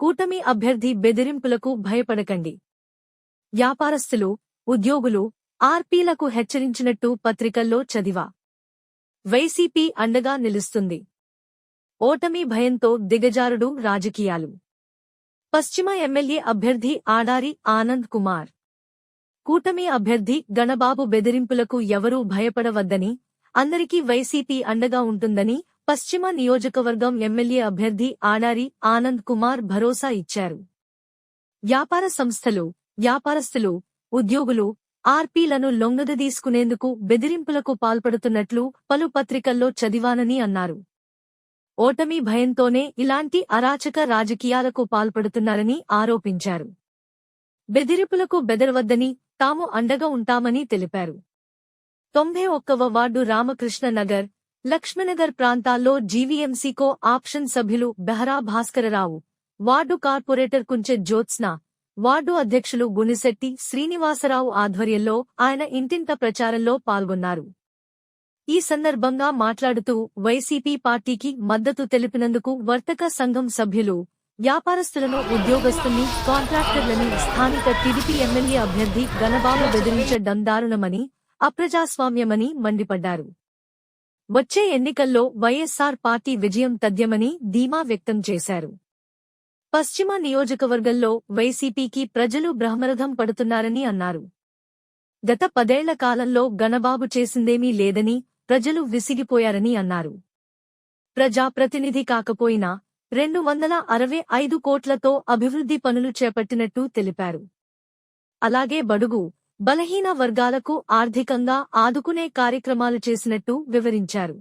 కూటమి అభ్యర్థి బెదిరింపులకు భయపడకండి. వ్యాపారస్తులు ఉద్యోగులు ఆర్పీలకు హెచ్చరించినట్టు పత్రికల్లో చదివా. వైసీపీ అండగా నిలుస్తుంది. ఓటమి భయంతో దిగజారుడు రాజకీయాలు. పశ్చిమ ఎమ్మెల్యే అభ్యర్థి ఆడారి ఆనంద్ కుమార్. కూటమి అభ్యర్థి గణబాబు బెదిరింపులకు ఎవరూ భయపడవద్దని అందరికీ వైసీపీ అండగా ఉంటుందని పశ్చిమ నియోజకవర్గం ఎమ్మెల్యే అభ్యర్థి ఆడారి ఆనంద్ కుమార్ భరోసా ఇచ్చారు. వ్యాపార సంస్థలు వ్యాపారస్తులు ఉద్యోగులు ఆర్పీలను లొంగదీసుకునేందుకు బెదిరింపులకు పాల్పడుతున్నట్లు పలు పత్రికల్లో చదివానని అన్నారు. ఓటమి భయంతోనే ఇలాంటి అరాచక రాజకీయాలకు పాల్పడుతున్నారని ఆరోపించారు. బెదిరింపులకు బెదరవద్దని తాము అండగా ఉంటామని తెలిపారు. తొంభై ఒక్కవ వార్డు రామకృష్ణ నగర్ లక్ష్మీనగర్ ప్రాంతాల్లో జీవీఎంసీకో ఆప్షన్ సభ్యులు Behara Bhaskararao ward corporator Kunche Jyotsna ward అధ్యక్షులు గునిశెట్టి శ్రీనివాసరావు ఆధ్వర్యంలో ఆయన ఇంటింట ప్రచారంలో పాల్గొన్నారు. ఈ సందర్భంగా మాట్లాడుతూ వైసీపీ పార్టీకి మద్దతు తెలిపినందుకు వర్తక సంఘం సభ్యులు వ్యాపారస్తులను ఉద్యోగస్తుల్ని కాంట్రాక్టర్లని స్థానిక టీడీపీ ఎమ్మెల్యే అభ్యర్థి గణబాబు బెదిరించడం దారుణమని అప్రజాస్వామ్యమని మండిపడ్డారు. వచ్చే ఎన్నికల్లో వైఎస్సార్ పార్టీ విజయం తథ్యమని ధీమా వ్యక్తం చేశారు. పశ్చిమ నియోజకవర్గంలో వైసీపీకి ప్రజలు బ్రహ్మరథం పడుతున్నారని అన్నారు. గత పదేళ్ళ కాలంలో గణబాబు చేసిందేమీ లేదని ప్రజలు విసిగిపోయారని అన్నారు. ప్రజాప్రతినిధి కాకపోయినా రెండు వందల అరవై ఐదు కోట్లతో అభివృద్ధి పనులు చేపట్టినట్టు తెలిపారు. అలాగే బడుగు బలహీన వర్గాలకు ఆర్థికంగా ఆదుకునే కార్యక్రమాలు చేసినట్టు వివరించారు.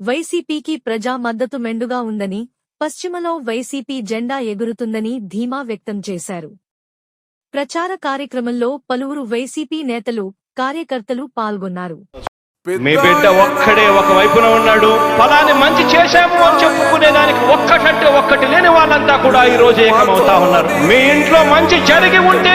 వైసీపీకి ప్రజా మద్దతు మెండుగా ఉందని పశ్చిమలో వైసీపీ జెండా ఎగురుతుందని ధీమా వ్యక్తం చేశారు. ప్రచార కార్యక్రమంలో పలువురు వైసీపీ నేతలు కార్యకర్తలు పాల్గొన్నారు. మీ బిడ్డ ఒక్కడే ఒక వైపున ఉన్నాడు. ఫలాన్ని మంచి చేశాము అని చెప్పుకునే దానికి ఒక్కటంటే ఒక్కటి లేని వాళ్ళంతా కూడా ఈ రోజు ఏకమవుతా ఉన్నారు. మీ ఇంట్లో మంచి జరిగి ఉంటే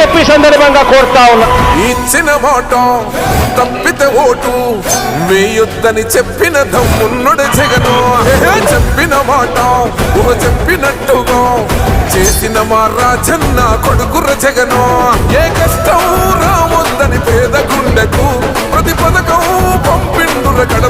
చెప్పి ఈ సందర్భంగా కోరుతా ఉన్నా. ఇచ్చిన మాట తప్పితే ఓటు వేయొద్దని చెప్పిన దమ్మున్నడు జగను. హే, చెప్పిన మాట ఊహ చెప్పినట్టుగా చేసిన మా రాజన్న కొడుకుర జగను. ఏ కష్టం రావద్దని పేద గుండెకు ప్రతి పథకం పంపిండుర గడప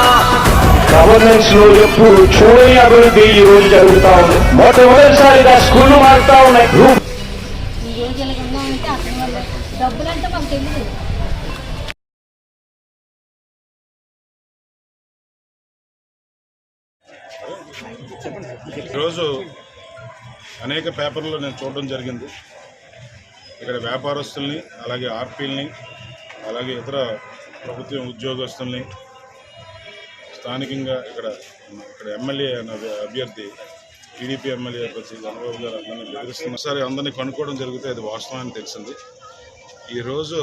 గవర్నెన్స్లో ఎప్పుడు చూడని అభివృద్ధి ఈ రోజు జరుగుతా ఉంది. మొట్టమొదటిసారిగా స్కూళ్ళు మారుతా ఉన్నాయి. డబ్బులంటే మాకు తెలియదు ఈరోజు అనేక పేపర్లు నేను చూడడం జరిగింది. ఇక్కడ వ్యాపారస్తుల్ని అలాగే ఆర్పీల్ని అలాగే ఇతర ప్రభుత్వ ఉద్యోగస్తుల్ని స్థానికంగా ఇక్కడ ఇక్కడ ఎమ్మెల్యే అనే అభ్యర్థి టీడీపీ ఎమ్మెల్యే అభ్యర్థి చంద్రబాబు గారు అందరినీ బెదిరిస్తున్న సరే అందరినీ కనుక్కోవడం జరిగితే అది వాస్తవాన్ని తెలిసింది. ఈరోజు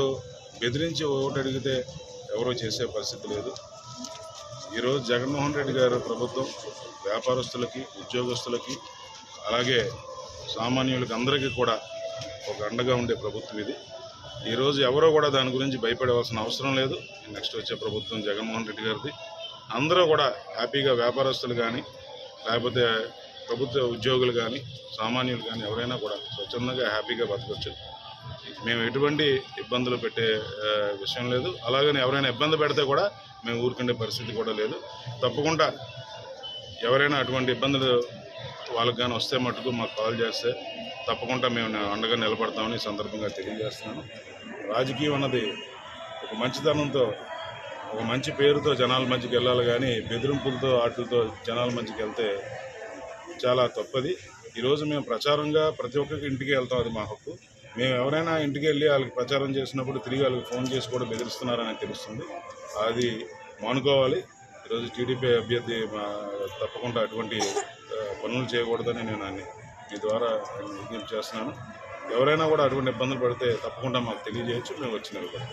బెదిరించి ఓటు అడిగితే ఎవరో చేసే పరిస్థితి లేదు. ఈరోజు జగన్మోహన్ రెడ్డి గారు ప్రభుత్వం వ్యాపారస్తులకి ఉద్యోగస్తులకి అలాగే సామాన్యులకి అందరికీ కూడా ఒక అండగా ఉండే ప్రభుత్వం ఇది. ఈరోజు ఎవరో కూడా దాని గురించి భయపడవలసిన అవసరం లేదు. నెక్స్ట్ వచ్చే ప్రభుత్వం జగన్మోహన్ రెడ్డి గారిది. అందరూ కూడా హ్యాపీగా వ్యాపారస్తులు కానీ లేకపోతే ప్రభుత్వ ఉద్యోగులు కానీ సామాన్యులు కానీ ఎవరైనా కూడా స్వచ్ఛందంగా హ్యాపీగా బతకొచ్చు. మేము ఎటువంటి ఇబ్బందులు పెట్టే విషయం లేదు. అలాగని ఎవరైనా ఇబ్బంది పెడితే కూడా మేము ఊరుకుండే పరిస్థితి కూడా లేదు. తప్పకుండా ఎవరైనా అటువంటి ఇబ్బందులు వాళ్ళకి కానీ వస్తే మటుకు మాకు కాల్ చేస్తే తప్పకుండా మేము అండగా నిలబడతామని సందర్భంగా తెలియజేస్తున్నాను. రాజకీయం అన్నది ఒక మంచితనంతో ఒక మంచి పేరుతో జనాల మధ్యకి వెళ్ళాలి కానీ బెదిరింపులతో ఆటలతో జనాల మధ్యకి వెళ్తే చాలా తప్పది. ఈరోజు మేము ప్రచారంగా ప్రతి ఒక్కరికి ఇంటికి వెళ్తాం అది మా హక్కు. మేము ఎవరైనా ఇంటికి వెళ్ళి వాళ్ళకి ప్రచారం చేసినప్పుడు తిరిగి వాళ్ళకి ఫోన్ చేసి కూడా బెదిరిస్తున్నారని తెలుస్తుంది. అది మానుకోవాలి. ఈరోజు టీడీపీ అభ్యర్థి మా- తప్పకుండా అటువంటి పనులు చేయకూడదని నేను అన్ని మీ ద్వారా విజ్ఞప్తి చేస్తున్నాను. ఎవరైనా కూడా అటువంటి ఇబ్బందులు పడితే తప్పకుండా మాకు తెలియజేయచ్చు. మేము వచ్చి నిలబడతాం.